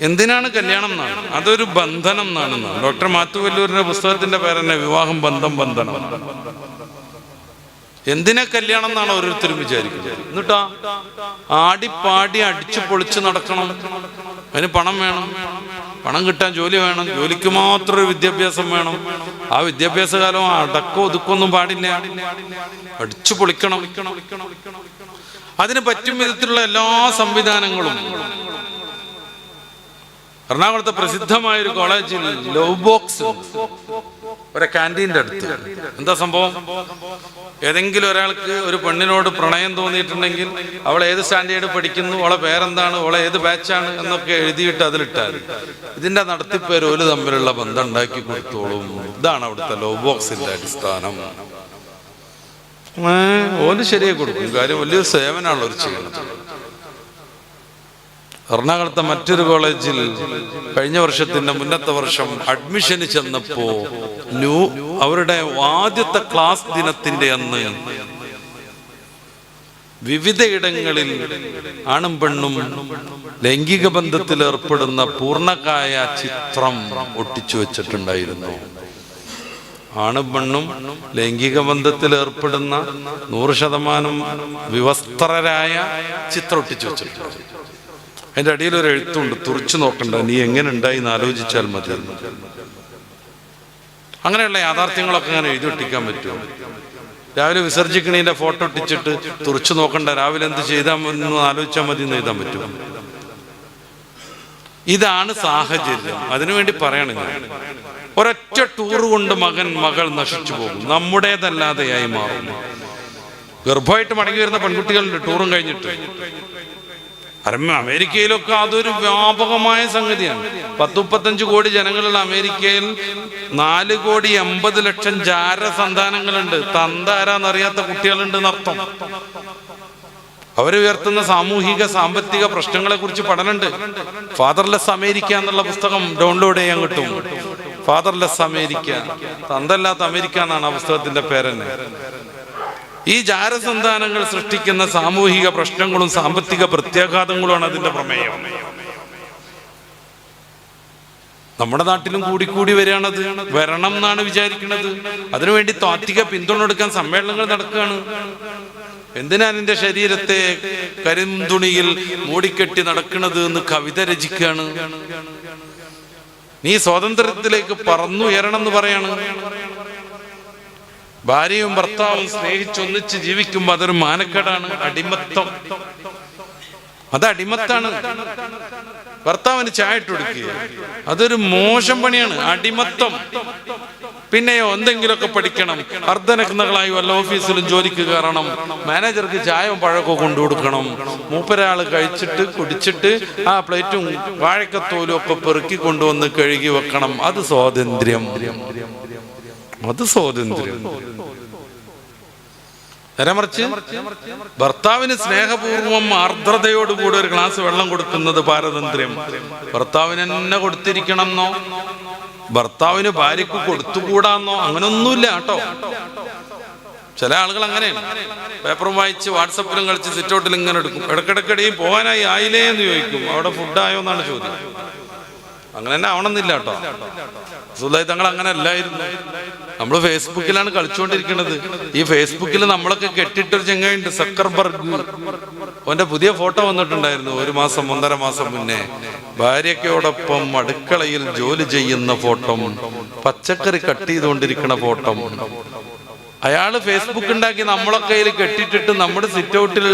എന്തിനാണ് കല്യാണം എന്നാണ്? അതൊരു ബന്ധനം എന്നാണ്. ഡോക്ടർ മാത്തുവല്ലൂരിന്റെ പുസ്തകത്തിന്റെ പേര് തന്നെ വിവാഹം ബന്ധം ബന്ധനം. എന്തിനാ കല്യാണം എന്നാണ് ഓരോരുത്തരും വിചാരിക്കുന്നത്? എന്നിട്ടാ ആടിപ്പാടി അടിച്ചു പൊളിച്ച് നടക്കണം. അതിന് പണം വേണം. പണം കിട്ടാൻ ജോലി വേണം. ജോലിക്ക് മാത്രം ഒരു വിദ്യാഭ്യാസം വേണം. ആ വിദ്യാഭ്യാസ കാലം അടക്കോ ഒതുക്കൊന്നും പാടില്ല. അടിച്ചു പൊളിക്കണം. അതിന് പറ്റും വിധത്തിലുള്ള എല്ലാ സംവിധാനങ്ങളും എറണാകുളത്തെ പ്രസിദ്ധമായ ഒരു കോളേജിൽ ലവ് ബോക്സ് ഒരു ക്യാന്റീന്റെ അടുത്ത്. എന്താ സംഭവം? ഏതെങ്കിലും ഒരാൾക്ക് ഒരു പെണ്ണിനോട് പ്രണയം തോന്നിയിട്ടുണ്ടെങ്കിൽ അവൾ ഏത് സ്റ്റാൻഡേർഡ് പഠിക്കുന്നു അവളെ പേരെന്താണ് അവളെ ഏത് ബാച്ചാണ് എന്നൊക്കെ എഴുതിയിട്ട് അതിലിട്ടാൽ ഇതിന്റെ നടത്തിപ്പേര് ഒരു തമ്മിലുള്ള ബന്ധം ഉണ്ടാക്കി കൊടുത്തോളും. ഇതാണ് അവിടുത്തെ ലവ് ബോക്സിന്റെ അടിസ്ഥാനം. ഓന് ശരിയെ കൊടുക്കും. കാര്യം വലിയൊരു സേവനമാണ് ഒരു ചെയ്യുന്നത്. എറണാകുളത്തെ മറ്റൊരു കോളേജിൽ കഴിഞ്ഞ വർഷത്തിന്റെ മുന്നത്തെ വർഷം അഡ്മിഷന് ചെന്നപ്പോ ന്യൂ അവരുടെ ആദ്യത്തെ ക്ലാസ് ദിനത്തിന്റെ അന്ന് വിവിധയിടങ്ങളിൽ ആണും പെണ്ണും ലൈംഗിക ബന്ധത്തിൽ ഏർപ്പെടുന്ന പൂർണകായ ചിത്രം ഒട്ടിച്ചു വെച്ചിട്ടുണ്ടായിരുന്നു. ആണും പെണ്ണും ലൈംഗിക ബന്ധത്തിൽ ഏർപ്പെടുന്ന നൂറ് ശതമാനം വിവസ്ത്രരായ ചിത്രം ഒട്ടിച്ചു വെച്ചിട്ടുണ്ട്. അതിന്റെ അടിയിൽ ഒരു എഴുത്തുണ്ട് തുറച്ചു നോക്കണ്ട നീ എങ്ങനെ ഉണ്ടായി എന്ന് ആലോചിച്ചാൽ മതി. അങ്ങനെയുള്ള യാഥാർത്ഥ്യങ്ങളൊക്കെ അങ്ങനെ എഴുതി ഒട്ടിക്കാൻ പറ്റുമോ? രാവിലെ വിസർജിക്കണീന്റെ ഫോട്ടോ ഒട്ടിച്ചിട്ട് തുറച്ചു നോക്കണ്ട രാവിലെ എന്ത് ചെയ്താൽ ആലോചിച്ചാൽ മതി എന്ന് എഴുതാൻ പറ്റുമോ? ഇതാണ് സാഹചര്യം. അതിനുവേണ്ടി പറയണ ഒരൊറ്റ ടൂർ കൊണ്ട് മകൻ മകൾ നശിച്ചു പോകും. നമ്മുടേതല്ലാതെയായി മാറും. ഗർഭമായിട്ട് മടങ്ങി വരുന്ന പെൺകുട്ടികളുണ്ട് ടൂറും കഴിഞ്ഞിട്ട്. അമേരിക്കയിലൊക്കെ അതൊരു വ്യാപകമായ സംഗതിയാണ്. പത്ത് മുപ്പത്തഞ്ച് കോടി ജനങ്ങളുള്ള അമേരിക്കയിൽ നാല് കോടി എൺപത് ലക്ഷം ജാര സന്താനങ്ങളുണ്ട് തന്താരാന്നറിയാത്ത കുട്ടികളുണ്ട് എന്നർത്ഥം അവരുയർത്തുന്ന സാമൂഹിക സാമ്പത്തിക പ്രശ്നങ്ങളെ കുറിച്ച് പഠനമുണ്ട്. ഫാദർലെസ് അമേരിക്ക എന്നുള്ള പുസ്തകം ഡൗൺലോഡ് ചെയ്യാൻ കിട്ടും. ഫാദർലെസ് അമേരിക്ക തന്തല്ലാത്ത അമേരിക്ക എന്നാണ് ആ പുസ്തകത്തിന്റെ പേരെന്നെ. ഈ ജാരസന്താനങ്ങൾ സൃഷ്ടിക്കുന്ന സാമൂഹിക പ്രശ്നങ്ങളും സാമ്പത്തിക പ്രത്യാഘാതങ്ങളുമാണ് അതിന്റെ പ്രമേയം. നമ്മുടെ നാട്ടിലും കൂടിക്കൂടി വരികയാണത്. വരണം എന്നാണ് വിചാരിക്കുന്നത്. അതിനുവേണ്ടി താത്വിക പിന്തുണ എടുക്കാൻ സമ്മേളനങ്ങൾ നടക്കുകയാണ്. എന്തിനാ നിന്റെ ശരീരത്തെ കരിന്തുണിയിൽ മൂടിക്കെട്ടി നടക്കുന്നത് എന്ന് കവിത രചിക്കുകയാണ്? നീ സ്വാതന്ത്ര്യത്തിലേക്ക് പറന്നുയരണം എന്ന് പറയാണ്. ഭാര്യയും ഭർത്താവും സ്നേഹിച്ചൊന്നിച്ച് ജീവിക്കുമ്പോൾ അതൊരു മാനക്കേടാണ് അടിമത്തം. അത് അടിമത്താണ്. ഭർത്താവിന് ചായ ഇട്ട് കൊടുക്കുക. അതൊരു മോശം പണിയാണ് അടിമത്തം. പിന്നെയോ എന്തെങ്കിലുമൊക്കെ പഠിക്കണം. അർദ്ധനഗ്നകളായി വല്ല ഓഫീസിലും ജോലിക്ക് കയറണം. മാനേജർക്ക് ചായവും പഴക്കവും കൊണ്ടു കൊടുക്കണം. മൂപ്പരാൾ കഴിച്ചിട്ട് കുടിച്ചിട്ട് ആ പ്ലേറ്റും വാഴക്കത്തോലും ഒക്കെ പെറുക്കി കൊണ്ടുവന്ന് കഴുകി വെക്കണം. അത് സ്വാതന്ത്ര്യം. അത് സ്വാതന്ത്ര്യം നേരെമറിച്ച് ഭർത്താവിന് സ്നേഹപൂർവം ആർദ്രതയോടുകൂടി ഒരു ഗ്ലാസ് വെള്ളം കൊടുക്കുന്നത് പാരതന്ത്ര്യം. ഭർത്താവിന് എന്നെ കൊടുത്തിരിക്കണം എന്നോ ഭർത്താവിന് ഭാര്യക്ക് കൊടുത്തുകൂടാന്നോ അങ്ങനൊന്നുമില്ല കേട്ടോ. ചില ആളുകൾ അങ്ങനെയാണ്. പേപ്പറും വായിച്ച് വാട്സപ്പിലും കളിച്ച് സിറ്റൗട്ടിൽ ഇങ്ങനെ എടുക്കും. ഇടക്കിടക്കിടയും പോകാനായി ആയില്ലേ എന്ന് ചോദിക്കും. അവിടെ ഫുഡായോ എന്നാണ് ചോദ്യം. അങ്ങനെ തന്നെ ആവണമെന്നില്ല കേട്ടോ. സുധായി തങ്ങൾ അങ്ങനെ അല്ലായിരുന്നു നമ്മൾ ഫേസ്ബുക്കിലാണ് കളിച്ചുകൊണ്ടിരിക്കുന്നത് ഈ ഫേസ്ബുക്കിൽ നമ്മളൊക്കെ കെട്ടിട്ടൊരു ചെങ്ങായിണ്ട് സക്കർബർഗ്. അവന്റെ പുതിയ ഫോട്ടോ വന്നിട്ടുണ്ടായിരുന്നു ഒരു മാസം ഒന്നര മാസം മുന്നേ. ഭാര്യയ്ക്കോടൊപ്പം അടുക്കളയിൽ ജോലി ചെയ്യുന്ന ഫോട്ടോ പച്ചക്കറി കട്ട് ചെയ്തുകൊണ്ടിരിക്കുന്ന ഫോട്ടോ. അയാൾ ഫേസ്ബുക്ക് ഉണ്ടാക്കി നമ്മളൊക്കെ കെട്ടിട്ടിട്ട് നമ്മുടെ സിറ്റ് ഔട്ടിൽ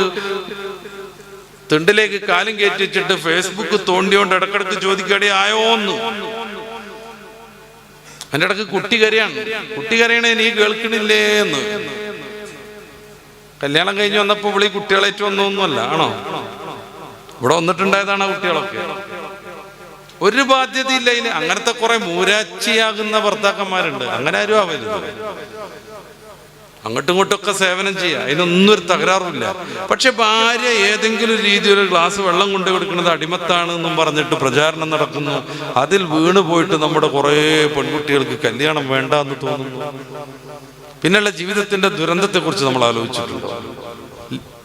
തിണ്ടിലേക്ക് കാലും കയറ്റിച്ചിട്ട് ഫേസ്ബുക്ക് തോണ്ടിയോണ്ട് ഇടക്കിടക്ക് ചോദിക്കടി ആയോന്ന് അതിന്റെ ഇടയ്ക്ക് കുട്ടി കരയാണ്. കുട്ടി കരയണേ നീ കേൾക്കണില്ലേ എന്ന്. കല്യാണം കഴിഞ്ഞ് വന്നപ്പോ വിളി കുട്ടികളേറ്റ് വന്നൊന്നുമല്ല ആണോ? ഇവിടെ വന്നിട്ടുണ്ടായതാണ് കുട്ടികളൊക്കെ. ഒരു ബാധ്യതയില്ല ഇനി. അങ്ങനത്തെ കുറെ മൂരാച്ചിയാകുന്ന ഭർത്താക്കന്മാരുണ്ട്. അങ്ങനെ ആരും ആവരുത്. അങ്ങോട്ടും ഇങ്ങോട്ടൊക്കെ സേവനം ചെയ്യുക അതിനൊന്നും ഒരു തകരാറുമില്ല. പക്ഷെ ഭാര്യ ഏതെങ്കിലും രീതിയിൽ ഒരു ഗ്ലാസ് വെള്ളം കൊണ്ടു കൊടുക്കുന്നത് അടിമത്താണ് എന്നും പറഞ്ഞിട്ട് പ്രചാരണം നടക്കുന്നു. അതിൽ വീണ് പോയിട്ട് നമ്മുടെ കുറേ പെൺകുട്ടികൾക്ക് കല്യാണം വേണ്ട എന്ന് തോന്നുന്നു. പിന്നെയുള്ള ജീവിതത്തിന്റെ ദുരന്തത്തെ കുറിച്ച് നമ്മൾ ആലോചിച്ചിട്ടുണ്ടോ.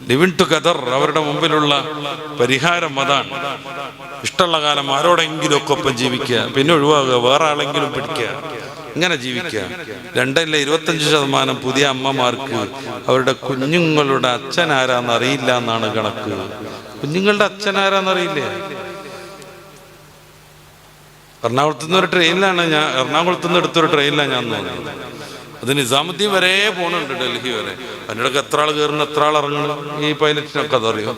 ലിവിൻ ടുഗദർ അവരുടെ മുമ്പിലുള്ള പരിഹാരം അതാണ്. ഇഷ്ടമുള്ള കാലം ആരോടെങ്കിലും ഒക്കെ ഒപ്പം ജീവിക്കുക. പിന്നെ ഒഴിവാകുക വേറെ ആളെങ്കിലും പിടിക്കുക. ഇങ്ങനെ ജീവിക്കുക. രണ്ടല്ല ഇരുപത്തഞ്ച് ശതമാനം പുതിയ അമ്മമാർക്ക് അവരുടെ കുഞ്ഞുങ്ങളുടെ അച്ഛൻ ആരാന്ന് അറിയില്ല എന്നാണ് കണക്ക്. കുഞ്ഞുങ്ങളുടെ അച്ഛൻ ആരാന്ന് അറിയില്ലേ? എറണാകുളത്ത് നിന്ന് ഒരു ട്രെയിനിലാണ് ഞാൻ എറണാകുളത്ത് നിന്ന് എടുത്തൊരു ട്രെയിനിലാണ് ഞാൻ തോന്നുന്നത് അത് നിസാമുദ്ദീൻ വരെ പോകണുണ്ട് ഡൽഹി വരെ. അതിനിടയ്ക്ക് എത്ര ആൾ കയറുന്നു എത്ര ആൾ ഇറങ്ങണം ഈ പൈലറ്റിനൊക്കെ അതറിയോ?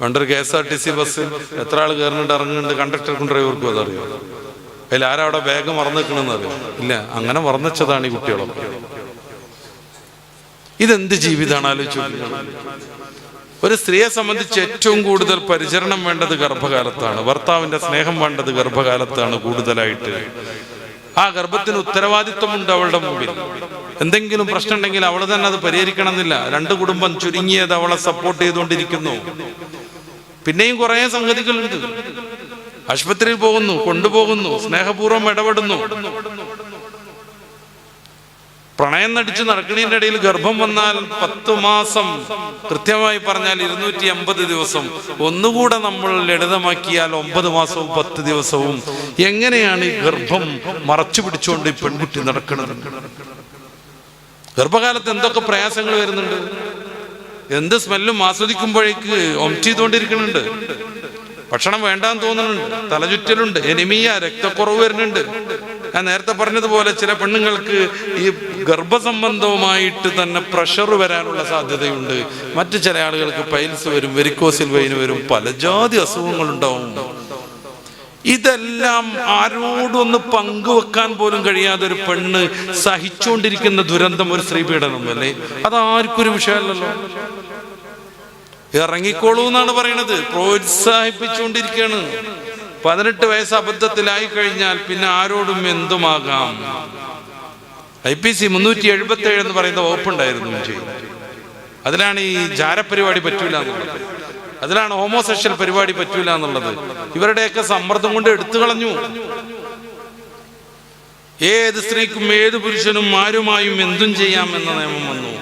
പണ്ടൊരു K S R T C bus എത്ര ആൾ കയറുന്നുണ്ട് ഇറങ്ങുന്നുണ്ട് കണ്ടക്ടർക്കും ഡ്രൈവർക്കും അതറിയോ? അതിൽ ആരവിടെ ബാഗ് മറന്നു ഇല്ല അങ്ങനെ മറന്നുവെച്ചതാണ് ഈ കുട്ടികളൊക്കെ ഇതെന്ത് ജീവിതമാണ് ആലോചിച്ചു ഒരു സ്ത്രീയെ സംബന്ധിച്ച് ഏറ്റവും കൂടുതൽ പരിചരണം വേണ്ടത് ഗർഭകാലത്താണ്. ഭർത്താവിന്റെ സ്നേഹം വേണ്ടത് ഗർഭകാലത്താണ് കൂടുതലായിട്ട്. ആ ഗർഭത്തിന് ഉത്തരവാദിത്വമുണ്ട് അവളുടെ മുമ്പിൽ. എന്തെങ്കിലും പ്രശ്നം ഉണ്ടെങ്കിൽ അവൾ തന്നെ അത് പരിഹരിക്കണമെന്നില്ല. രണ്ട് കുടുംബം ചുരുങ്ങിയത് അവളെ സപ്പോർട്ട് ചെയ്തുകൊണ്ടിരിക്കുന്നു. പിന്നെയും കുറേ സംഗതികളുണ്ട്. ആശുപത്രിയിൽ പോകുന്നു കൊണ്ടുപോകുന്നു സ്നേഹപൂർവം ഇടപെടുന്നു. പ്രണയം നടിച്ചു നടക്കുന്നതിന്റെ ഇടയിൽ ഗർഭം വന്നാൽ പത്ത് മാസം. കൃത്യമായി പറഞ്ഞാൽ ഇരുന്നൂറ്റി അമ്പത് ദിവസം. ഒന്നുകൂടെ നമ്മൾ ലളിതമാക്കിയാൽ ഒമ്പത് മാസവും പത്ത് ദിവസവും. എങ്ങനെയാണ് ഈ ഗർഭം മറച്ചു പിടിച്ചുകൊണ്ട് ഈ പെൺകുട്ടി നടക്കുന്നത്? ഗർഭകാലത്ത് എന്തൊക്കെ പ്രയാസങ്ങൾ വരുന്നുണ്ട്? എന്ത് സ്മെല്ലും ആസ്വദിക്കുമ്പോഴേക്ക് ഒം ചെയ്തുകൊണ്ടിരിക്കുന്നുണ്ട് ഭക്ഷണം വേണ്ടാന്ന് തോന്നുന്നുണ്ട്. തലചുറ്റലുണ്ട്. എനിമിയ രക്തക്കുറവ് വരുന്നുണ്ട്. ഞാൻ നേരത്തെ പറഞ്ഞതുപോലെ ചില പെണ്ണുങ്ങൾക്ക് ഈ ഗർഭസംബന്ധവുമായിട്ട് തന്നെ പ്രഷർ വരാനുള്ള സാധ്യതയുണ്ട്. മറ്റു ചില ആളുകൾക്ക് പൈൽസ് വരും വെരിക്കോസിൽ വെയിന് വരും പല ജാതി അസുഖങ്ങളുണ്ടാവും. ഇതെല്ലാം ആരോടൊന്ന് പങ്കുവെക്കാൻ പോലും കഴിയാതെ ഒരു പെണ്ണ് സഹിച്ചുകൊണ്ടിരിക്കുന്ന ദുരന്തം ഒരു സ്ത്രീ പീഡനം അല്ലേ? അതാർക്കൊരു വിഷയമല്ലല്ലോ. ഇറങ്ങിക്കോളൂ എന്നാണ് പറയണത് പ്രോത്സാഹിപ്പിച്ചുകൊണ്ടിരിക്കുകയാണ്. പതിനെട്ട് വയസ്സ് അബദ്ധത്തിലായി കഴിഞ്ഞാൽ പിന്നെ ആരോടും എന്തുമാകാം? ഐ പി സി മുന്നൂറ്റി എഴുപത്തി ഏഴ് എന്ന് പറയുന്ന വകുപ്പുണ്ടായിരുന്നു അതിലാണ് ഈ ജാരപരിപാടി പറ്റൂല എന്നുള്ളത്. അതിലാണ് ഹോമോസെക്ഷൽ പരിപാടി പറ്റൂല എന്നുള്ളത്. ഇവരുടെയൊക്കെ സമ്മർദ്ദം കൊണ്ട് എടുത്തു കളഞ്ഞു. ഏത് സ്ത്രീക്കും ഏത് പുരുഷനും ആരുമായും എന്തും ചെയ്യാം എന്ന നിയമം വന്നു.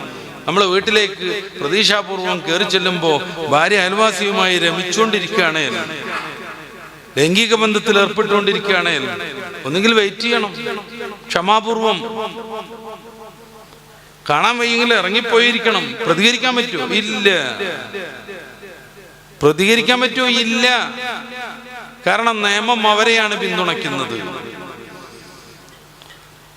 നമ്മൾ വീട്ടിലേക്ക് പ്രതീക്ഷാപൂർവം കയറി ചെല്ലുമ്പോൾ ഭാര്യ അയൽവാസിയുമായി രമിച്ചുകൊണ്ടിരിക്കുകയാണ് ലൈംഗിക ബന്ധത്തിൽ ഏർപ്പെട്ടുകൊണ്ടിരിക്കുകയാണ് ഒന്നുകിൽ വെയിറ്റ് ചെയ്യണം. ക്ഷമാപൂർവം കാണാൻ വയ്യെങ്കിൽ ഇറങ്ങിപ്പോയിരിക്കണം. പ്രതികരിക്കാൻ പറ്റുമോ? ഇല്ല. പ്രതികരിക്കാൻ പറ്റുമോ? ഇല്ല. കാരണം നിയമം അവരെയാണ് പിന്തുണയ്ക്കുന്നത്.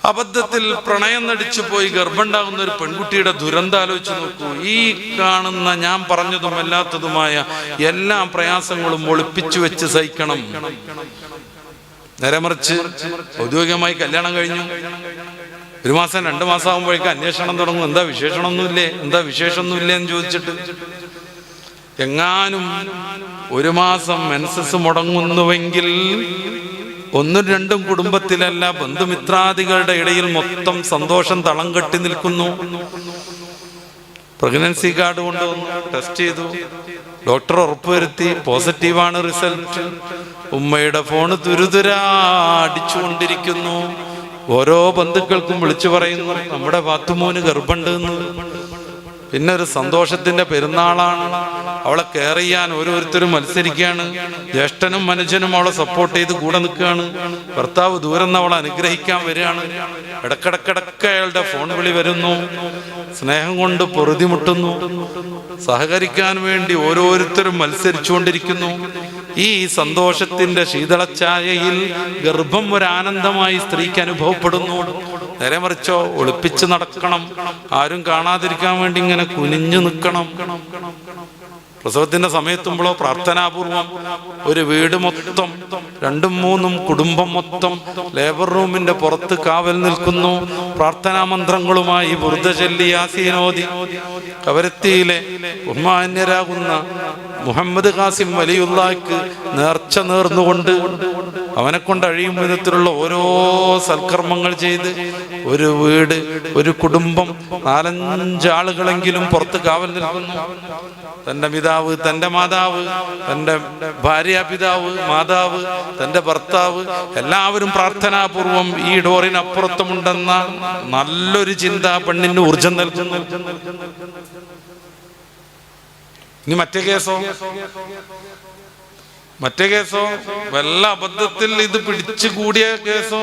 അബദ്ധത്തിൽ പ്രണയം നടിച്ചു പോയി ഗർഭമുണ്ടാകുന്ന ഒരു പെൺകുട്ടിയുടെ ദുരന്തം ആലോചിച്ച് നോക്കൂ. ഈ കാണുന്ന ഞാൻ പറഞ്ഞതും അല്ലാത്തതുമായ എല്ലാ പ്രയാസങ്ങളും ഒളിപ്പിച്ചു വെച്ച് സഹിക്കണം. നേരെ മറിച്ച് ഔദ്യോഗികമായി കല്യാണം കഴിഞ്ഞു. ഒരു മാസം രണ്ട് മാസം ആകുമ്പോഴേക്കും അന്വേഷണം തുടങ്ങും. എന്താ വിശേഷണമൊന്നുമില്ലേ? എന്താ വിശേഷമൊന്നുമില്ലേ എന്ന് ചോദിച്ചിട്ട്. എങ്ങാനും ഒരു മാസം മെൻസസ് മുടങ്ങുന്നുവെങ്കിൽ ഒന്നും രണ്ടും കുടുംബത്തിലല്ല ബന്ധുമിത്രാദികളുടെ ഇടയിൽ മൊത്തം സന്തോഷം തളം കെട്ടി നിൽക്കുന്നു. പ്രഗ്നൻസി കാർഡ് കൊണ്ട് ടെസ്റ്റ് ചെയ്തു. ഡോക്ടർ ഉറപ്പുവരുത്തി പോസിറ്റീവാണ് റിസൾട്ട്. ഉമ്മയുടെ ഫോണ് തുരുതുരാ അടിച്ചുകൊണ്ടിരിക്കുന്നു. ഓരോ ബന്ധുക്കൾക്കും വിളിച്ചു പറയുന്നു നമ്മുടെ പാത്തുമോന് ഗർഭമുണ്ട് എന്ന്. പിന്നെ ഒരു സന്തോഷത്തിന്റെ പെരുന്നാളാണ്. അവളെ കെയർ ചെയ്യാൻ ഓരോരുത്തരും മത്സരിക്കുകയാണ്. ജ്യേഷ്ഠനും മനുഷ്യനും അവളെ സപ്പോർട്ട് ചെയ്ത് കൂടെ നിൽക്കുകയാണ്. ഭർത്താവ് ദൂരം അവളെ അനുഗ്രഹിക്കാൻ വരികയാണ്. ഇടക്കിടക്കിടക്ക് അയാളുടെ ഫോൺ വിളി വരുന്നു. സ്നേഹം കൊണ്ട് പൊറുതിമുട്ടുന്നു. സഹകരിക്കാൻ വേണ്ടി ഓരോരുത്തരും മത്സരിച്ചുകൊണ്ടിരിക്കുന്നു. ഈ സന്തോഷത്തിന്റെ ശീതളച്ചായയിൽ ഗർഭം ഒരു ആനന്ദമായി സ്ത്രീക്ക് അനുഭവപ്പെടുന്നു. നേരെ മറിച്ചോ ഒളിപ്പിച്ച് നടക്കണം. ആരും കാണാതിരിക്കാൻ വേണ്ടി ഇങ്ങനെ കുനിഞ്ഞു നിൽക്കണം. പ്രസവത്തിന്റെ സമയത്തുമ്പോഴോ പ്രാർത്ഥനാപൂർവം ഒരു വീട് മൊത്തം രണ്ടും മൂന്നും കുടുംബം മൊത്തം ലേബർ റൂമിന്റെ പുറത്ത് കാവൽ നിൽക്കുന്നു. പ്രാർത്ഥനാ മന്ത്രങ്ങളുമായി വൃദ്ധചെല്ലി ആസീനോദി കവരത്തിയിലെ ബഹുമാന്യരാകുന്ന മുഹമ്മദ് ഖാസിം വലിയുള്ളാക്ക് നേർച്ച നേർന്നുകൊണ്ട് അവനെ കൊണ്ട് അഴിയും വിധത്തിലുള്ള ഓരോ സൽക്കർമ്മങ്ങൾ ചെയ്ത് ഒരു വീട് ഒരു കുടുംബം നാലഞ്ചാളുകളെങ്കിലും പുറത്ത് കാവൽ നിൽക്കുന്നു. തന്റെ പിതാവ് തന്റെ മാതാവ് തന്റെ ഭാര്യ പിതാവ് മാതാവ് തന്റെ ഭർത്താവ് എല്ലാവരും പ്രാർത്ഥനാപൂർവം ഈ ഡോറിനപ്പുറത്തുമുണ്ടെന്ന നല്ലൊരു ചിന്ത പെണ്ണിന് ഊർജം നൽകുന്നു. ഇനി മറ്റേ കേസോ? മറ്റേ കേസോ? വല്ല അബദ്ധത്തിൽ ഇത് പിടിച്ചു കൂടിയ കേസോ?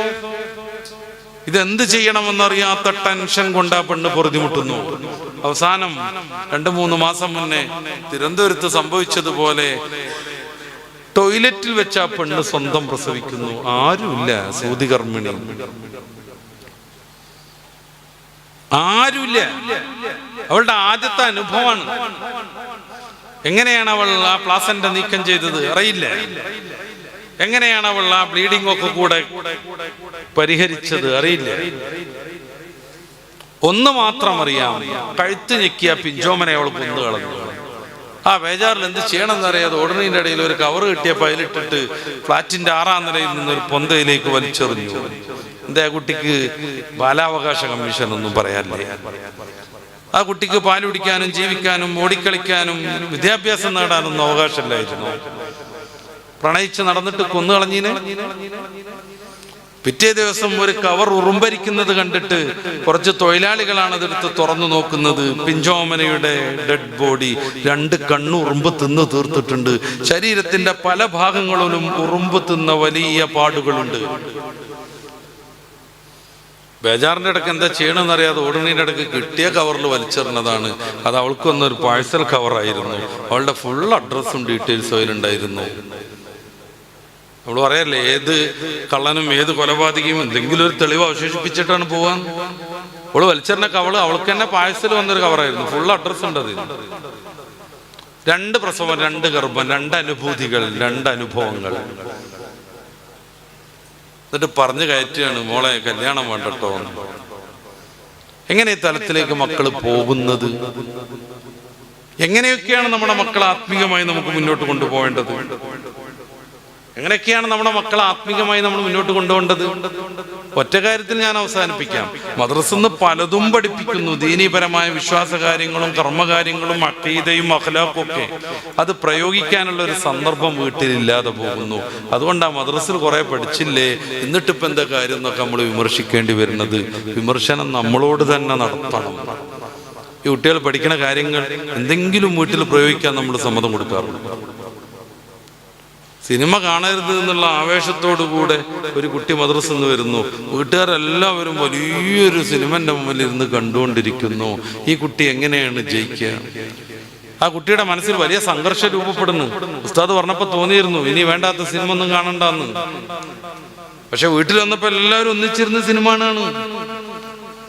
ഇതെന്ത് ചെയ്യണമെന്നറിയാത്ത ടെൻഷൻ കൊണ്ട് ആ പെണ്ണ് പൊറുതിമുട്ടുന്നു. അവസാനം രണ്ടു മൂന്ന് മാസം മുന്നേ തിരുവനന്തപുരത്ത് സംഭവിച്ചതുപോലെ ടോയ്ലറ്റിൽ വെച്ച് ആ പെണ്ണ് സ്വന്തം പ്രസവിക്കുന്നു. ആരുമില്ല സൗദി കർമ്മിണി ആരുമില്ല. അവളുടെ ആദ്യത്തെ അനുഭവമാണ്. എങ്ങനെയാണ് അവൾ ആ പ്ലാസന്റ നീക്കം ചെയ്തത്? അറിയില്ല. എങ്ങനെയാണ് അവൾ ആ ബ്ലീഡിംഗ് ഒക്കെ കൂടെ പരിഹരിച്ചത്? അറിയില്ല. ഒന്ന് മാത്രം അറിയാം. കഴുത്ത് ഞെക്കിയ പിഞ്ചോമനെ അവൾ കൊന്നു കളഞ്ഞു. ആ ബേജാറിൽ എന്ത് ചെയ്യണമെന്ന് അറിയാതെ ഉടനീന്റെ ഇടയിൽ ഒരു കവർ കിട്ടിയപ്പോൾ അതിലിട്ടിട്ട് ഫ്ലാറ്റിന്റെ ആറാം നിലയിൽ നിന്ന് ഒരു പൊന്തയിലേക്ക് വലിച്ചെറിഞ്ഞു. എന്താ കുട്ടിക്ക് ബാലാവകാശ കമ്മീഷൻ ഒന്നും പറയാനില്ല? ആ കുട്ടിക്ക് പാൽ കുടിക്കാനും ജീവിക്കാനും ഓടിക്കളിക്കാനും വിദ്യാഭ്യാസം നേടാനൊന്നും അവകാശമില്ലായിരുന്നു. പ്രണയിച്ച് നടന്നിട്ട് കൊന്നു കൊന്നുകളഞ്ഞിന് പിറ്റേ ദിവസം ഒരു കവർ ഉറുമ്പരിക്കുന്നത് കണ്ടിട്ട് കുറച്ച് തൊഴിലാളികളാണ് അതെടുത്ത് തുറന്നു നോക്കുന്നത്. പിഞ്ചോമനയുടെ ഡെഡ് ബോഡി രണ്ട് കണ്ണു ഉറുമ്പ് തിന്ന് തീർത്തിട്ടുണ്ട്. ശരീരത്തിന്റെ പല ഭാഗങ്ങളിലും ഉറുമ്പ് തിന്ന വലിയ പാടുകളുണ്ട്. ബേജാറിന്റെ ഇടയ്ക്ക് എന്താ ചെയ്യണമെന്ന് അറിയാതെ ഓടുന്നതിന്റെ ഇടയ്ക്ക് കിട്ടിയ കവറിൽ വലിച്ചെറിഞ്ഞതാണ്. അത് അവൾക്ക് വന്നൊരു പാഴ്സൽ കവറായിരുന്നു അവളുടെ ഫുൾ അഡ്രസ്സും ഡീറ്റെയിൽസും അതിലുണ്ടായിരുന്നു. നമ്മൾ പറയല്ലേ ഏത് കള്ളനും ഏത് കൊലപാതകയും എന്തെങ്കിലും ഒരു തെളിവ് അവശേഷിപ്പിച്ചിട്ടാണ് പോവാൻ. അവൾ വലിച്ചെറിഞ്ഞ കവൾ അവൾക്ക് തന്നെ പാഴ്സൽ വന്നൊരു കവറായിരുന്നു ഫുൾ അഡ്രസ്സ് ഉണ്ട് അത് രണ്ട് പ്രസവം രണ്ട് ഗർഭം രണ്ട് അനുഭൂതികൾ രണ്ട് അനുഭവങ്ങൾ. എന്നിട്ട് പറഞ്ഞു കയറ്റുകയാണ് മോളെ കല്യാണം വേണ്ടട്ടോ. എങ്ങനെ ഈ തലത്തിലേക്ക് മക്കൾ പോകുന്നത് എങ്ങനെയൊക്കെയാണ് നമ്മുടെ മക്കൾ ആത്മീയമായി നമുക്ക് മുന്നോട്ട് കൊണ്ടുപോകേണ്ടത് എങ്ങനെയൊക്കെയാണ് നമ്മുടെ മക്കളെ ആത്മീയമായി നമ്മൾ മുന്നോട്ട് കൊണ്ടുപോകേണ്ടത്? ഒറ്റ കാര്യത്തിൽ ഞാൻ അവസാനിപ്പിക്കാം. മദ്രസെന്ന് പലതും പഠിപ്പിക്കുന്നു. ദീനീപരമായ വിശ്വാസ കാര്യങ്ങളും കർമ്മകാര്യങ്ങളും അക്കീതയും അഖലാഖും ഒക്കെ. അത് പ്രയോഗിക്കാനുള്ള ഒരു സന്ദർഭം വീട്ടിലില്ലാതെ പോകുന്നു. അതുകൊണ്ടാണ് മദ്രസിൽ കുറെ പഠിച്ചില്ലേ? എന്നിട്ടിപ്പോ എന്താ കാര്യം എന്നൊക്കെ നമ്മൾ വിമർശിക്കേണ്ടി വരുന്നത്. വിമർശനം നമ്മളോട് തന്നെ നടത്തണം. ഈ കുട്ടികൾ പഠിക്കുന്ന കാര്യങ്ങൾ എന്തെങ്കിലും വീട്ടിൽ പ്രയോഗിക്കാൻ നമ്മൾ സമ്മതം കൊടുക്കാറുണ്ട്. സിനിമ കാണരുത് എന്നുള്ള ആവേശത്തോടു കൂടെ ഒരു കുട്ടി മദ്രസ നിന്ന് വരുന്നു. വീട്ടുകാരെല്ലാവരും വലിയൊരു സിനിമന്റെ മുമ്പിൽ ഇരുന്ന് കണ്ടുകൊണ്ടിരിക്കുന്നു. ഈ കുട്ടി എങ്ങനെയാണ് ജയിക്കുക? ആ കുട്ടിയുടെ മനസ്സിൽ വലിയ സംഘർഷം രൂപപ്പെടുന്നു. ഉസ്താദ് പറഞ്ഞപ്പോ തോന്നിയിരുന്നു ഇനി വേണ്ടാത്ത സിനിമ ഒന്നും കാണണ്ടെന്ന്. പക്ഷെ വീട്ടിൽ വന്നപ്പോ എല്ലാവരും ഒന്നിച്ചിരുന്ന് സിനിമ കാണാണ്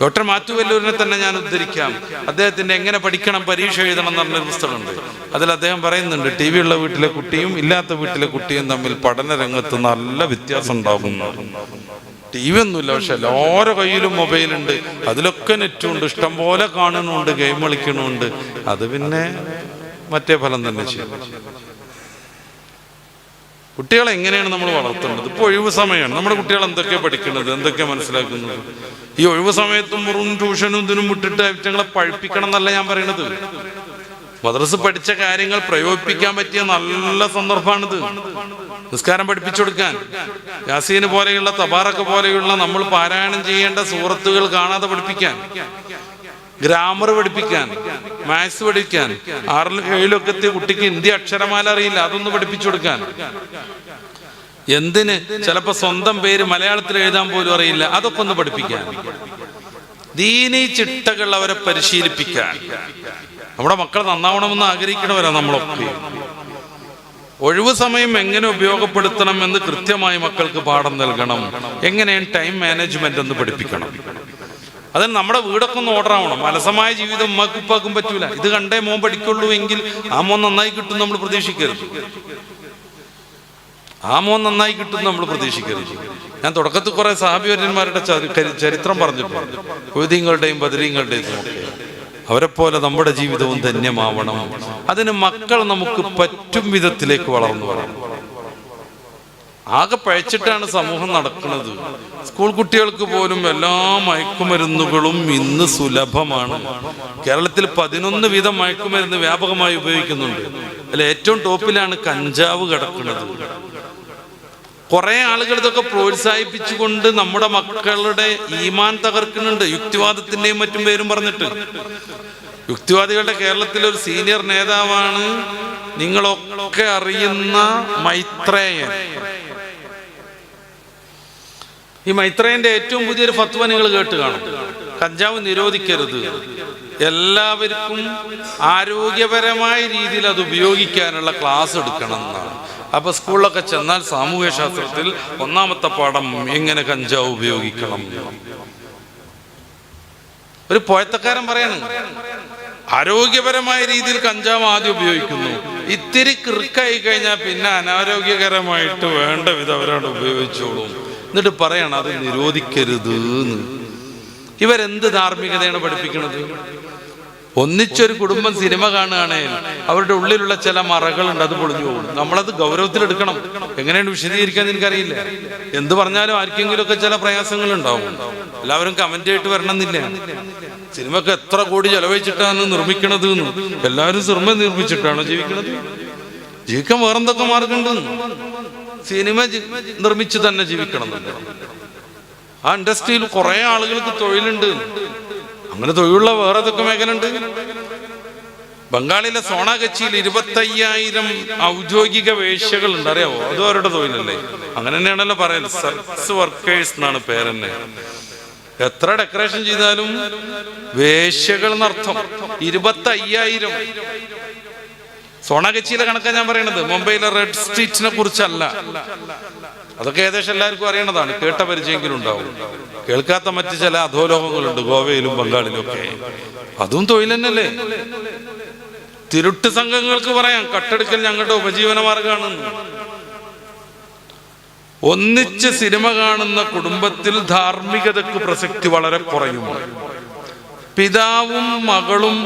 ഡോക്ടർ മാറ്റുവല്ലൂരിനെ തന്നെ ഞാൻ ഉദ്ധരിക്കാം. അദ്ദേഹത്തിന്റെ എങ്ങനെ പഠിക്കണം പരീക്ഷ എഴുതണം എന്ന് പറഞ്ഞൊരു പുസ്തകമുണ്ട്. അതിൽ അദ്ദേഹം പറയുന്നുണ്ട് ടി വി ഉള്ള വീട്ടിലെ കുട്ടിയും ഇല്ലാത്ത വീട്ടിലെ കുട്ടിയും തമ്മിൽ പഠന രംഗത്ത് നല്ല വ്യത്യാസം ഉണ്ടാകുന്നു. ടി വി ഒന്നുമില്ല പക്ഷെ എല്ലാവരുടെ കയ്യിലും മൊബൈലുണ്ട് അതിലൊക്കെ നെറ്റും ഉണ്ട് ഇഷ്ടം പോലെ കാണുന്നുണ്ട് ഗെയിം കളിക്കണമുണ്ട് അത് പിന്നെ മറ്റേ ഫലം തന്നെ ചെയ്യും. കുട്ടികളെ എങ്ങനെയാണ് നമ്മൾ വളർത്തേണ്ടത്? ഇപ്പൊ ഒഴിവ് സമയമാണ്. നമ്മുടെ കുട്ടികൾ എന്തൊക്കെ പഠിക്കുന്നത് എന്തൊക്കെ മനസ്സിലാക്കുന്നത്? ഈ ഒഴിവ് സമയത്തും വെറും ട്യൂഷനും ഇതിനും വിട്ടിട്ട് അവറ്റങ്ങളെ പഴിപ്പിക്കണം എന്നല്ല ഞാൻ പറയണത്. മദ്രസ് പഠിച്ച കാര്യങ്ങൾ പ്രയോഗിപ്പിക്കാൻ പറ്റിയ നല്ല സന്ദർഭമാണിത്. നിസ്കാരം പഠിപ്പിച്ചു കൊടുക്കാൻ. യാസീന് പോലെയുള്ള തബാറൊക്കെ പോലെയുള്ള നമ്മൾ പാരായണം ചെയ്യേണ്ട സൂറത്തുകൾ കാണാതെ പഠിപ്പിക്കാൻ. ഗ്രാമർ പഠിപ്പിക്കാൻ മാത്സ് പഠിക്കാൻ ആറിലും ഏഴിലൊക്കെ എത്തിയ കുട്ടിക്ക് ഹിന്ദി അക്ഷരമാല അറിയില്ല അതൊന്ന് പഠിപ്പിച്ചു കൊടുക്കാൻ. എന്തിന്? ചിലപ്പോ സ്വന്തം പേര് മലയാളത്തിൽ എഴുതാൻ പോലും അറിയില്ല അതൊക്കെ ഒന്ന് പഠിപ്പിക്കാൻ. ദീനീ ചിട്ടകൾ അവരെ പരിശീലിപ്പിക്കാൻ. നമ്മുടെ മക്കൾ നന്നാവണമെന്ന് ആഗ്രഹിക്കണവരാ നമ്മളൊക്കെ. ഒഴിവു സമയം എങ്ങനെ ഉപയോഗപ്പെടുത്തണം എന്ന് കൃത്യമായി മക്കൾക്ക് പാഠം നൽകണം. എങ്ങനെയാണ് ടൈം മാനേജ്മെന്റ് എന്ന് പഠിപ്പിക്കണം. അതിന് നമ്മുടെ വീടൊക്കെ ഒന്ന് ഓർഡർ ആവണം. അലസമായ ജീവിതം ഉമ്മാക്കും ഉപ്പാക്കും പറ്റൂല. ഇത് കണ്ടേ മോൻ പഠിക്കുള്ളൂ എങ്കിൽ ആ മോൻ നന്നായി കിട്ടും നമ്മൾ പ്രതീക്ഷിക്കരുത്. ആ മോൻ നന്നായി കിട്ടും നമ്മൾ പ്രതീക്ഷിക്കരുത്. ഞാൻ തുടക്കത്തിൽ കുറെ സഹാബിവര്യന്മാരുടെ ചരിത്രം പറഞ്ഞിട്ടുണ്ട്. കൊയ്തീങ്ങളുടെയും ബദരീങ്ങളുടെയും അവരെപ്പോലെ അവരെ പോലെ നമ്മുടെ ജീവിതവും ധന്യമാവണം. അതിന് മക്കൾ നമുക്ക് പറ്റും വിധത്തിലേക്ക് വളർന്നു വരണം. ആകെ പഴച്ചിട്ടാണ് സമൂഹം നടക്കുന്നത്. സ്കൂൾ കുട്ടികൾക്ക് പോലും എല്ലാ മയക്കുമരുന്നുകളും ഇന്ന് സുലഭമാണ്. കേരളത്തിൽ പതിനൊന്ന് വീതം മയക്കുമരുന്ന് വ്യാപകമായി ഉപയോഗിക്കുന്നുണ്ട്. അല്ല ഏറ്റവും ടോപ്പിലാണ് കഞ്ചാവ് കിടക്കുന്നത്. കുറെ ആളുകൾ ഇതൊക്കെ പ്രോത്സാഹിപ്പിച്ചുകൊണ്ട് നമ്മുടെ മക്കളുടെ ഈമാൻ തകർക്കുന്നുണ്ട്. യുക്തിവാദത്തിന്റെയും മറ്റും പേരും പറഞ്ഞിട്ട്. യുക്തിവാദികളുടെ കേരളത്തിലെ ഒരു സീനിയർ നേതാവാണ് നിങ്ങളൊക്കെ അറിയുന്ന മൈത്രേയൻ. ഈ മൈത്രേന്റെ ഏറ്റവും പുതിയൊരു ഫത്വ നിങ്ങൾ കേട്ട് കാണും. കഞ്ചാവ് നിരോധിക്കരുത്. എല്ലാവർക്കും ആരോഗ്യപരമായ രീതിയിൽ അത് ഉപയോഗിക്കാനുള്ള ക്ലാസ് എടുക്കണം എന്നാണ്. അപ്പൊ സ്കൂളിലൊക്കെ ചെന്നാൽ സാമൂഹ്യ ശാസ്ത്രത്തിൽ ഒന്നാമത്തെ പാഠം എങ്ങനെ കഞ്ചാവ് ഉപയോഗിക്കണം? ഒരു പോയത്തക്കാരൻ പറയാണ് ആരോഗ്യപരമായ രീതിയിൽ കഞ്ചാവ് ആദ്യം ഉപയോഗിക്കുന്നു. ഇത്തിരി കൃക്കായി കഴിഞ്ഞാൽ പിന്നെ അനാരോഗ്യകരമായിട്ട് വേണ്ട വിധം അവരാണ് ഉപയോഗിച്ചോളും. എന്നിട്ട് പറയണം അത് നിരോധിക്കരുത് ഇവരെന്ത് ധാർമ്മികതയാണ് പഠിപ്പിക്കുന്നത് ഒന്നിച്ചൊരു കുടുംബം സിനിമ കാണുകയാണെങ്കിൽ അവരുടെ ഉള്ളിലുള്ള ചില മറകളുണ്ട് അത് പൊളിഞ്ഞു പോകും. നമ്മളത് ഗൗരവത്തിലെടുക്കണം. എങ്ങനെയാണ് വിശദീകരിക്കാൻ എനിക്കറിയില്ല എന്ത് പറഞ്ഞാലും ആർക്കെങ്കിലും ഒക്കെ ചില പ്രയാസങ്ങൾ ഉണ്ടാവും എല്ലാവരും കമന്റ് ആയിട്ട് വരണമെന്നില്ല. സിനിമക്ക് എത്ര കോടി ചെലവഴിച്ചിട്ടാണ് നിർമ്മിക്കണത് എല്ലാവരും സിനിമ നിർമ്മിച്ചിട്ടാണോ ജീവിക്കണത്. ജീവിക്കാൻ വേറെന്തൊക്കെ മാർഗമുണ്ട് സിനിമ നിർമ്മിച്ച് തന്നെ ജീവിക്കണം ആ ഇൻഡസ്ട്രിയിൽ കുറെ ആളുകൾക്ക് തൊഴിലുണ്ട്. അങ്ങനെ തൊഴിലുള്ള വേറെ ഏതൊക്കെ മേഖല ഉണ്ട് ബംഗാളിലെ സോണാഗച്ചിയിൽ ഇരുപത്തയ്യായിരം ഔദ്യോഗിക വേശ്യകളുണ്ട്. അറിയാവോ? അതും അവരുടെ തൊഴിലല്ലേ? അങ്ങനെ തന്നെയാണല്ലോ പറയുന്നത് സെക്സ് വർക്കേഴ്സ് എന്നാണ് പേരെന്നെ. എത്ര ഡെക്കറേഷൻ ചെയ്താലും വേശ്യകൾ എന്നർത്ഥം. ഇരുപത്തയ്യായിരം. സോണാഗച്ചിയിലെ കണക്കാണ് ഞാൻ പറയണത്. മുംബൈയിലെ റെഡ് സ്ട്രീറ്റിനെ കുറിച്ചല്ല. അതൊക്കെ ഏകദേശം എല്ലാവർക്കും അറിയണതാണ്. കേട്ട പരിചയമെങ്കിലും ഉണ്ടാവും. കേൾക്കാത്ത മറ്റ് ചില അധോലോകങ്ങളുണ്ട്. ഗോവയിലും ബംഗാളിലും ഒക്കെ. അതും തൊഴിൽ തന്നെയല്ലേ? തിരുട്ട് സംഘങ്ങൾക്ക് പറയാം കട്ടെടുക്കൽ ഞങ്ങളുടെ ഉപജീവന മാർഗമാണെന്ന് ഒന്നിച്ച് സിനിമ കാണുന്ന കുടുംബത്തിൽ ധാർമ്മികതക്ക് പ്രസക്തി വളരെ കുറയും പിതാവും മകളും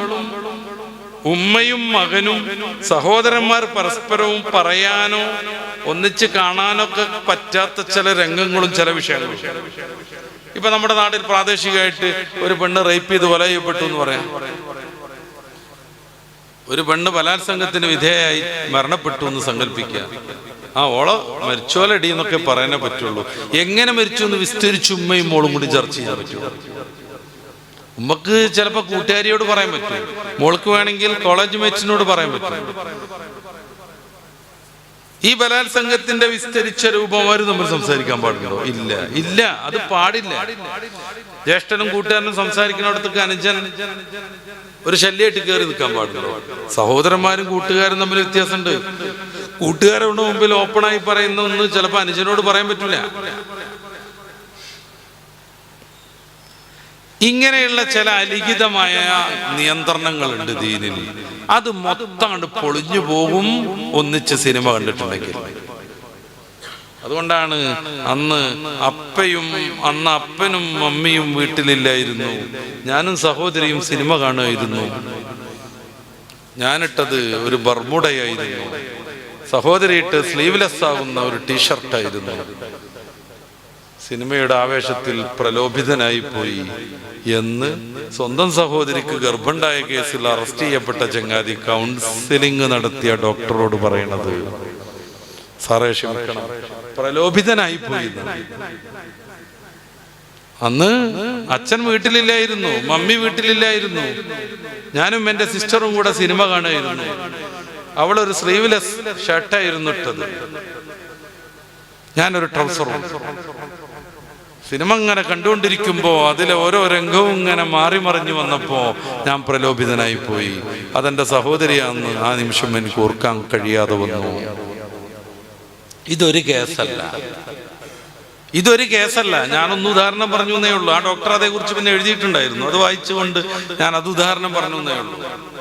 ഉമ്മയും മകനും സഹോദരന്മാർ പരസ്പരവും പറയാനോ ഒന്നിച്ച് കാണാനൊക്കെ പറ്റാത്ത ചില രംഗങ്ങളും ചില വിഷയങ്ങളും. ഇപ്പൊ നമ്മുടെ നാട്ടിൽ പ്രാദേശികമായിട്ട് ഒരു പെണ്ണ് റേപ്പ് ചെയ്ത് കൊല ചെയ്യപ്പെട്ടു എന്ന് പറയാം. ഒരു പെണ്ണ് ബലാത്സംഗത്തിന് വിധേയായി മരണപ്പെട്ടു എന്ന് സങ്കല്പിക്കുക. ആ ഓള മരിച്ചോലടി എന്നൊക്കെ പറയാനേ പറ്റുള്ളൂ. എങ്ങനെ മരിച്ചു എന്ന് വിസ്തരിച്ച് ഉമ്മയും മോളും കൂടി ചർച്ച ചെയ്യാൻ പറ്റുമോ? ഉമ്മക്ക് ചിലപ്പോ കൂട്ടുകാരിയോട് പറയാൻ പറ്റും. മോൾക്ക് വേണമെങ്കിൽ കോളേജ് മേച്ചിനോട് പറയാൻ പറ്റും. ഈ ബലാത്സംഗത്തിന്റെ വിസ്തരിച്ച രൂപം തമ്മിൽ സംസാരിക്കാൻ പാടുണ്ടോ? ഇല്ല. ഇല്ല. അത് പാടില്ല. ജ്യേഷ്ഠനും കൂട്ടുകാരനും സംസാരിക്കുന്നിടത്തേക്ക് അനുജൻ ഒരു ശല്യമായിട്ട് കയറി നിൽക്കാൻ പാടുണ്ടോ? സഹോദരന്മാരും കൂട്ടുകാരും തമ്മിൽ വ്യത്യാസമുണ്ട്. കൂട്ടുകാരുടെ മുമ്പിൽ ഓപ്പണായി പറയുന്ന ഒന്ന് ചിലപ്പോൾ അനുജനോട് പറയാൻ പറ്റില്ല. ഇങ്ങനെയുള്ള ചില അലിഖിതമായ നിയന്ത്രണങ്ങളുണ്ട് ദീനിൽ. അത് മൊത്തം കണ്ട് പൊളിഞ്ഞു പോകും ഒന്നിച്ച് സിനിമ കണ്ടിട്ടുണ്ടെങ്കിൽ. അതുകൊണ്ടാണ് അന്ന് അപ്പയും അന്ന് അപ്പനും മമ്മിയും വീട്ടിലില്ലായിരുന്നു. ഞാനും സഹോദരിയും സിനിമ കാണുമായിരുന്നു. ഞാനിട്ടത് ഒരു ബർമുടയായിരുന്നു സഹോദരി ഇട്ട് സ്ലീവ്ലെസ് ആവുന്ന ഒരു ടീഷർട്ടായിരുന്നു. സിനിമയുടെ ആവേശത്തിൽ പ്രലോഭിതനായി പോയി എന്ന് സ്വന്തം സഹോദരിക്ക് ഗർഭുണ്ടായ കേസിൽ അറസ്റ്റ് ചെയ്യപ്പെട്ട ചങ്ങാതി കൗൺസിലിംഗ് നടത്തിയ ഡോക്ടറോട് പറയണത്. സാറേ ക്ഷമിക്കണം. പ്രലോഭിതനായി പോയി. അന്ന് അച്ഛൻ വീട്ടിലില്ലായിരുന്നു മമ്മി വീട്ടിലില്ലായിരുന്നു. ഞാനും എന്റെ സിസ്റ്ററും കൂടെ സിനിമ കാണുമായിരുന്നു അവളൊരു സ്ലീവ്ലെസ് ഷർട്ടായിരുന്നു ഇട്ടത്. ഞാനൊരു ട്രൗസറും. സിനിമ ഇങ്ങനെ കണ്ടുകൊണ്ടിരിക്കുമ്പോൾ അതിലെ ഓരോ രംഗവും ഇങ്ങനെ മാറി മറിഞ്ഞു വന്നപ്പോൾ ഞാൻ പ്രലോഭിതനായി പോയി. അതെന്റെ സഹോദരിയാണെന്ന് ആ നിമിഷം എനിക്ക് ഓർക്കാൻ കഴിയാതെ വന്നു. ഇതൊരു കേസല്ല. ഇതൊരു കേസല്ല. ഞാനൊന്ന് ഉദാഹരണം പറഞ്ഞു എന്നേ ഉള്ളൂ. ആ ഡോക്ടർ അതേക്കുറിച്ച് പിന്നെ എഴുതിയിട്ടുണ്ടായിരുന്നു. അത് വായിച്ചുകൊണ്ട് ഞാൻ അത് ഉദാഹരണം പറഞ്ഞു എന്നേ ഉള്ളൂ.